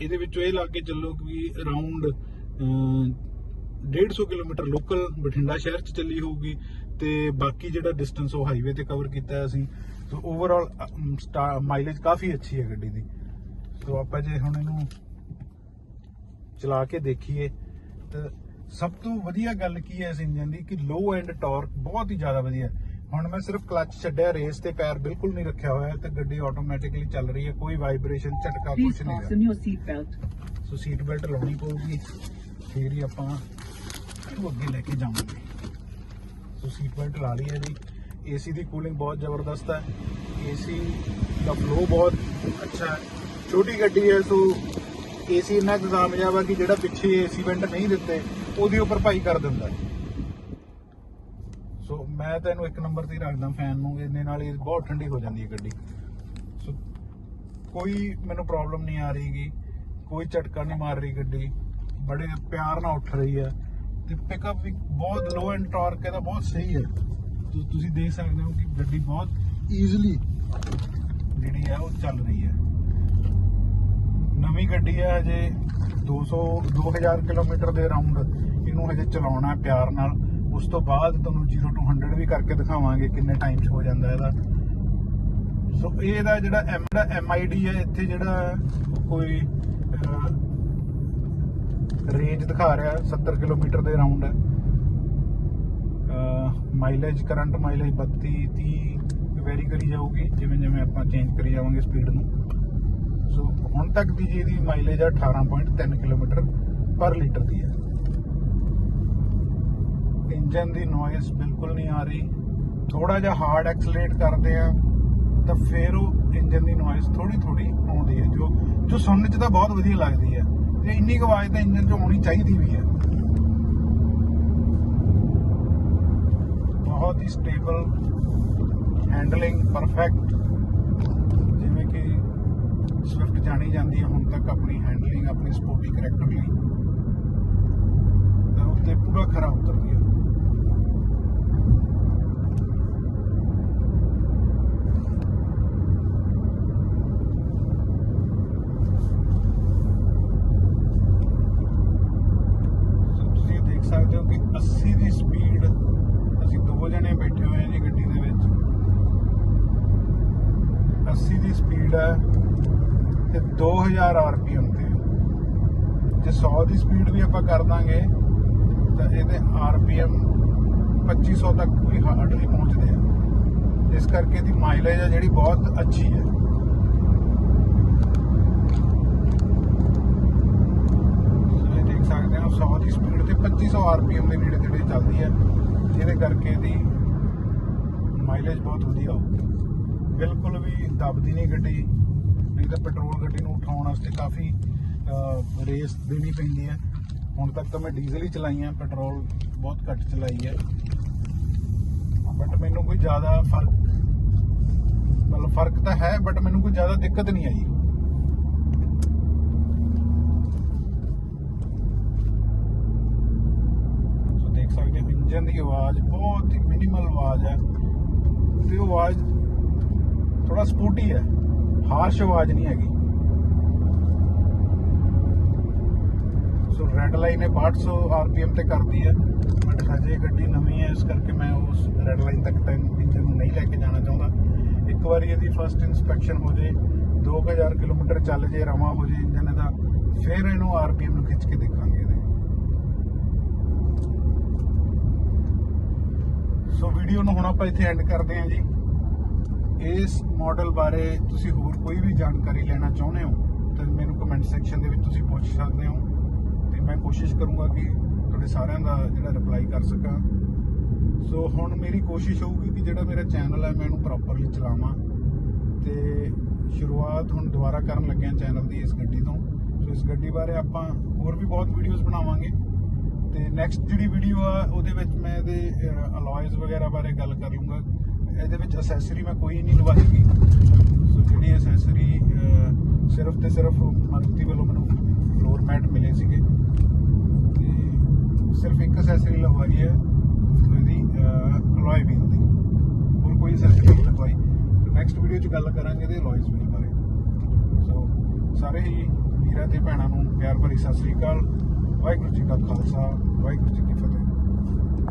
ਇਹਦੇ ਵਿੱਚੋਂ ਇਹ ਲਾ ਕੇ ਚੱਲੋ ਕਿ ਅਰਾਊਂਡ 150 ਕਿਲੋਮੀਟਰ ਲੋਕਲ ਬਠਿੰਡਾ ਸ਼ਹਿਰ ਚ ਚੱਲੀ ਹੋਊਗੀ ਤੇ ਬਾਕੀ ਜਿਹੜਾ ਡਿਸਟੈਂਸ ਉਹ ਹਾਈਵੇ ਤੇ ਕਵਰ ਕੀਤਾ ਹੈ ਅਸੀਂ ਸੋ ਓਵਰਆਲ ਮਾਈਲੇਜ ਕਾਫੀ ਅੱਛੀ ਹੈ ਗੱਡੀ ਦੀ ਸੋ ਆਪਾਂ ਜੇ ਹੁਣ ਇਹਨੂੰ ਚਲਾ ਕੇ ਦੇਖੀਏ ਤਾਂ ਸਭ ਤੋਂ ਵਧੀਆ ਗੱਲ ਕੀ ਹੈ ਇਸ ਇੰਜਨ ਦੀ ਕਿ ਲੋ ਐਂਡ ਟਾਰਕ ਬਹੁਤ ਹੀ ਜ਼ਿਆਦਾ ਵਧੀਆ। ਹੁਣ ਮੈਂ ਸਿਰਫ ਕਲੱਚ ਛੱਡਿਆ ਰੇਸ ਤੇ ਪੈਰ ਬਿਲਕੁਲ ਨਹੀਂ ਰੱਖਿਆ ਹੋਇਆ ਤੇ ਗੱਡੀ ਆਟੋਮੈਟਿਕਲੀ ਚੱਲ ਰਹੀ ਹੈ ਕੋਈ ਵਾਈਬ੍ਰੇਸ਼ਨ ਝਟਕਾ ਕੁਝ ਨਹੀਂ ਹੈ. ਸੋ ਸੀਟ ਬੈਲਟ ਲਾਉਣੀ ਪਊਗੀ ਫੇਰ ਹੀ ਆਪਾਂ ਇਹਨੂੰ ਅੱਗੇ ਲੈ ਕੇ ਜਾਵਾਂਗੇ। ਸੋ ਸੀਟ ਬੈਲਟ ਲਾ ਲਈ ਹੈ ਜੀ। ਏਸੀ ਦੀ ਕੂਲਿੰਗ ਬਹੁਤ ਜ਼ਬਰਦਸਤ ਹੈ। ਏਸੀ ਦਾ ਫਲੋ ਬਹੁਤ ਅੱਛਾ ਹੈ। ਛੋਟੀ ਗੱਡੀ ਹੈ, ਸੋ ਏਸੀ ਇੰਨਾ ਕੁ ਕਾਮਯਾਬ ਹੈ ਕਿ ਜਿਹੜਾ ਪਿੱਛੇ ਏਸੀ ਵੈਂਟ ਨਹੀਂ ਦਿੱਤੇ, ਉਹਦੀ ਉੱਪਰ ਭਾਈ ਕਰ ਦਿੰਦਾ ਸੋ ਮੈਂ ਤਾਂ ਇਹਨੂੰ ਇੱਕ ਨੰਬਰ ਤੇ ਹੀ ਰੱਖਦਾ ਫੈਨ ਨੂੰ, ਇਹਦੇ ਨਾਲ ਇਹ ਬਹੁਤ ਠੰਡੀ ਹੋ ਜਾਂਦੀ ਹੈ ਗੱਡੀ। ਸੋ ਕੋਈ ਮੈਨੂੰ ਪ੍ਰੋਬਲਮ ਨਹੀਂ ਆ ਰਹੀਗੀ ਕੋਈ ਝਟਕਾ ਨਹੀਂ ਮਾਰ ਰਹੀ ਗੱਡੀ। ਬੜੇ ਪਿਆਰ ਨਾਲ ਉੱਠ ਰਹੀ ਹੈ। ਤੇ ਪਿਕਅਪ ਵੀ ਬਹੁਤ ਲੋ ਐਂਡ ਟਾਰਕ ਇਹਦਾ ਬਹੁਤ ਸਹੀ ਹੈ। ਤੇ ਤੁਸੀਂ ਦੇਖ ਸਕਦੇ ਹੋ ਕਿ ਗੱਡੀ ਬਹੁਤ ਈਜ਼ੀਲੀ ਜਿਹੜੀ ਹੈ ਉਹ ਚੱਲ ਰਹੀ ਹੈ। ਨਵੀਂ ਗੱਡੀ ਹੈ ਹਜੇ 200 2000 ਕਿਲੋਮੀਟਰ ਦੇ ਅਰਾਊਂਡ ਇਹਨੂੰ ਹਜੇ ਚਲਾਉਣਾ ਪਿਆਰ ਨਾਲ। ਉਸ ਤੋਂ ਬਾਅਦ ਤੁਹਾਨੂੰ 0 ਟੂ 100 ਵੀ ਕਰਕੇ ਦਿਖਾਵਾਂਗੇ ਕਿੰਨੇ ਟਾਈਮ 'ਚ ਹੋ ਜਾਂਦਾ ਇਹਦਾ। ਸੋ ਇਹਦਾ ਜਿਹੜਾ ਐਮ ਦਾ ਐਮਆਈਡੀ ਹੈ, ਇੱਥੇ ਜਿਹੜਾ ਕੋਈ ਰੇਂਜ ਦਿਖਾ ਰਿਹਾ 70 ਕਿਲੋਮੀਟਰ ਦੇ ਅਰਾਊਂਡ ਹੈ। ਮਾਈਲੇਜ ਕਰੰਟ ਮਾਈਲੇਜ 32 30 ਵੈਰੀ ਕਰੀ ਜਾਊਗੀ, ਜਿਵੇਂ ਜਿਵੇਂ ਆਪਾਂ ਚੇਂਜ ਕਰੀ ਜਾਵਾਂਗੇ ਸਪੀਡ ਨੂੰ। ਸੋ ਹੁਣ ਤੱਕ ਦੀ ਜਿਹਦੀ ਮਾਈਲੇਜ ਹੈ 18.3 ਕਿਲੋਮੀਟਰ ਪਰ ਲੀਟਰ ਦੀ ਹੈ। ਇੰਜਨ ਦੀ ਨੋਇਸ ਬਿਲਕੁਲ ਨਹੀਂ ਆ ਰਹੀ। ਥੋੜਾ ਜਿਹਾ ਹਾਰਡ ਐਕਸਲੇਟ ਕਰਦੇ ਆ, ਤਾਂ ਫਿਰ ਉਹ ਇੰਜਨ ਦੀ ਨੋਇਸ ਥੋੜੀ ਥੋੜੀ ਆਉਂਦੀ ਹੈ, ਜੋ ਜੋ ਸੁਣਨ 'ਚ ਤਾਂ ਬਹੁਤ ਵਧੀਆ ਲੱਗਦੀ ਹੈ ਇੰਨੀ ਕੁ ਆਵਾਜ਼ ਤਾਂ ਇੰਜਨ 'ਚ ਹੋਣੀ ਚਾਹੀਦੀ ਵੀ ਹੈ। ਬਹੁਤ ਹੀ ਸਟੇਬਲ ਹੈਂਡਲਿੰਗ ਪਰਫੈਕਟ ਜਿਵੇਂ ਕਿ ਸਵਿਫਟ ਜਾਣੀ ਜਾਂਦੀ ਹੈ, ਹੁਣ ਤੱਕ ਆਪਣੀ ਹੈਂਡਲਿੰਗ ਆਪਣੇ ਸਪੋਰਟੀ ਕਰੈਕਟਰ ਲਈ। ਤਾਂ ਉੱਤੇ ਪੂਰਾ ਖਰਾ ਉਤਰ ਹੈ ਸੋ ਤੁਸੀਂ ਦੇਖ ਸਕਦੇ ਹੋ ਕਿ 80 ਦੀ ਸਪੀਡ ਅਸੀਂ ਦੋ ਜਣੇ ਬੈਠੇ ਹੋਏ ਹਾਂ ਜੀ ਗੱਡੀ ਦੇ ਵਿੱਚ 80 ਦੀ ਸਪੀਡ ਹੈ ਤੇ 2000 ਆਰਪੀਐਮ ਤੇ ਜੇ 100 ਦੀ ਸਪੀਡ ਵੀ ਆਪਾਂ ਕਰ ਦਾਂਗੇ ਤਾਂ ਇਹਦੇ ਆਰਪੀਐਮ 2500 ਤੱਕ ਵੀ ਹਾਰਡਲੀ ਪਹੁੰਚਦੇ ਆ ਇਸ ਕਰਕੇ ਇਹਦੀ ਮਾਈਲੇਜ ਹੈ ਜਿਹੜੀ ਬਹੁਤ ਅੱਛੀ ਹੈ। ਸੋ ਦੇਖ ਸਕਦੇ ਹੋ 100 ਦੀ ਸਪੀਡ ਤੇ 2500 ਆਰਪੀਐਮ ਦੇ ਨੇੜੇ ਤੇੜੇ ਚੱਲਦੀ ਹੈ। ਜਿਹਦੇ ਕਰਕੇ ਇਹਦੀ ਮਾਈਲੇਜ ਬਹੁਤ ਵਧੀਆ ਆਊਗੀ ਬਿਲਕੁਲ ਵੀ ਦਬਦੀ ਨਹੀਂ ਗੱਡੀ। ਨਹੀਂ ਤਾਂ ਪੈਟਰੋਲ ਗੱਡੀ ਨੂੰ ਉਠਾਉਣ ਵਾਸਤੇ ਕਾਫੀ ਰੇਸ ਦੇਣੀ ਪੈਂਦੀ ਹੈ। ਹੁਣ ਤੱਕ ਤਾਂ ਮੈਂ ਡੀਜ਼ਲ ਹੀ ਚਲਾਈ ਹੈ ਪੈਟਰੋਲ ਬਹੁਤ ਘੱਟ ਚਲਾਈ ਹੈ। ਬਟ ਮੈਨੂੰ ਕੋਈ ਜ਼ਿਆਦਾ ਫ਼ਰਕ ਮਤਲਬ ਫ਼ਰਕ ਤਾਂ ਹੈ ਬਟ ਮੈਨੂੰ ਕੋਈ ਜ਼ਿਆਦਾ ਦਿੱਕਤ ਨਹੀਂ ਆਈ। ਸੋ ਦੇਖ ਸਕਦੇ ਹੋ ਇੰਜਨ ਦੀ ਆਵਾਜ਼ ਬਹੁਤ ਹੀ ਮਿਨੀਮਲ ਆਵਾਜ਼ ਹੈ। ਤੇ ਉਹ ਆਵਾਜ਼ ਥੋੜਾ ਸਪੋਰਟੀ ਹੈ ਹਾਰਸ਼ ਆਵਾਜ਼ ਨਹੀਂ ਹੈਗੀ। ਸੋ ਰੈਡ ਲਾਈਨ ਹੈ 6200 ਆਰਪੀਐਮ ਤੇ ਕਰਦੀ ਹੈ ਬਟ ਹਜੇ ਗੱਡੀ ਨਵੀਂ ਹੈ ਇਸ ਕਰਕੇ ਮੈਂ ਉਸ ਰੈਡ ਲਾਈਨ ਤੱਕ ਤਾਂ ਇੰਜਨ ਨੂੰ ਨਹੀਂ ਲੈ ਕੇ ਜਾਣਾ ਚਾਹੁੰਦਾ। ਇੱਕ ਵਾਰੀ ਇਹਦੀ ਫਸਟ ਇਨਸਪੈਕਸ਼ਨ ਹੋ ਜੇ 2000 ਕਿਲੋਮੀਟਰ ਚੱਲ ਜੇ, ਰਵਾ ਹੋ ਜੇ ਇੰਜਨ ਇਹਦਾ, ਫਿਰ ਇਹਨੂੰ ਆਰਪੀਐਮ ਨੂੰ ਖਿੱਚ ਕੇ ਦੇਖਾਂਗੇ ਇਹਦੇ। ਸੋ ਵੀਡੀਓ ਨੂੰ ਹੁਣ ਆਪਾਂ ਇੱਥੇ ਐਂਡ ਕਰਦੇ ਹਾਂ ਜੀ। ਇਸ ਮਾਡਲ ਬਾਰੇ ਤੁਸੀਂ ਹੋਰ ਕੋਈ ਵੀ ਜਾਣਕਾਰੀ ਲੈਣਾ ਚਾਹੁੰਦੇ ਹੋ, ਤਾਂ ਮੈਨੂੰ ਕਮੈਂਟ ਸੈਕਸ਼ਨ ਦੇ ਵਿੱਚ ਤੁਸੀਂ ਪੁੱਛ ਸਕਦੇ ਹੋ। ਤੇ ਮੈਂ ਕੋਸ਼ਿਸ਼ ਕਰੂੰਗਾ ਕਿ ਤੁਹਾਡੇ ਸਾਰਿਆਂ ਦਾ ਜਿਹੜਾ ਰਿਪਲਾਈ ਕਰ ਸਕਾਂ। ਸੋ ਹੁਣ ਮੇਰੀ ਕੋਸ਼ਿਸ਼ ਹੋਊਗੀ ਕਿ ਜਿਹੜਾ ਮੇਰਾ ਚੈਨਲ ਹੈ, ਮੈਂ ਇਹਨੂੰ ਪ੍ਰੋਪਰਲੀ ਚਲਾਵਾਂ ਤੇ ਸ਼ੁਰੂਆਤ ਹੁਣ ਦੁਬਾਰਾ ਕਰਨ ਲੱਗਿਆ ਚੈਨਲ ਦੀ ਇਸ ਗੱਡੀ ਤੋਂ। ਸੋ ਇਸ ਗੱਡੀ ਬਾਰੇ ਆਪਾਂ ਹੋਰ ਵੀ ਬਹੁਤ ਵੀਡੀਓਜ਼ ਬਣਾਵਾਂਗੇ ਤੇ ਨੈਕਸਟ ਜਿਹੜੀ ਵੀਡੀਓ ਆ, ਉਹਦੇ ਵਿੱਚ ਮੈਂ ਇਹਦੇ ਅਲੋਇਜ਼ ਵਗੈਰਾ ਬਾਰੇ ਗੱਲ ਕਰ ਲੂੰਗਾ ਇਹਦੇ ਵਿੱਚ ਅਸੈਸਰੀ ਮੈਂ ਕੋਈ ਨਹੀਂ ਲਵਾਈਗੀ ਸੋ ਜਿਹੜੀ ਅਸੈਸਰੀ ਸਿਰਫ ਤੇ ਸਿਰਫ ਮਾਰੂਤੀ ਵੱਲੋਂ ਮੈਨੂੰ ਫਲੋਰ ਮੈਟ ਮਿਲੇ ਸੀਗੇ। ਤੇ ਸਿਰਫ ਇੱਕ ਅਸੈਸਰੀ ਲਗਵਾਈ ਹੈ ਇਹਦੀ ਅਲੋਏ ਵੀਲ ਦੀ ਹੋਰ ਕੋਈ ਅਸੈਸਰੀ ਨਹੀਂ ਲਗਵਾਈ ਨੈਕਸਟ ਵੀਡੀਓ 'ਚ ਗੱਲ ਕਰਾਂਗੇ ਇਹਦੇ ਅਲੋਇਜ਼ ਵੀਲ ਬਾਰੇ। ਸੋ ਸਾਰੇ ਹੀ ਵੀਰਾਂ ਤੇ ਭੈਣਾਂ ਨੂੰ ਪਿਆਰ ਭਰੀ ਸਤਿ ਸ੍ਰੀ ਅਕਾਲ। ਵਾਹਿਗੁਰੂ ਜੀ ਕਾ ਖਾਲਸਾ, ਵਾਹਿਗੁਰੂ ਜੀ ਕੀ ਫਤਿਹ।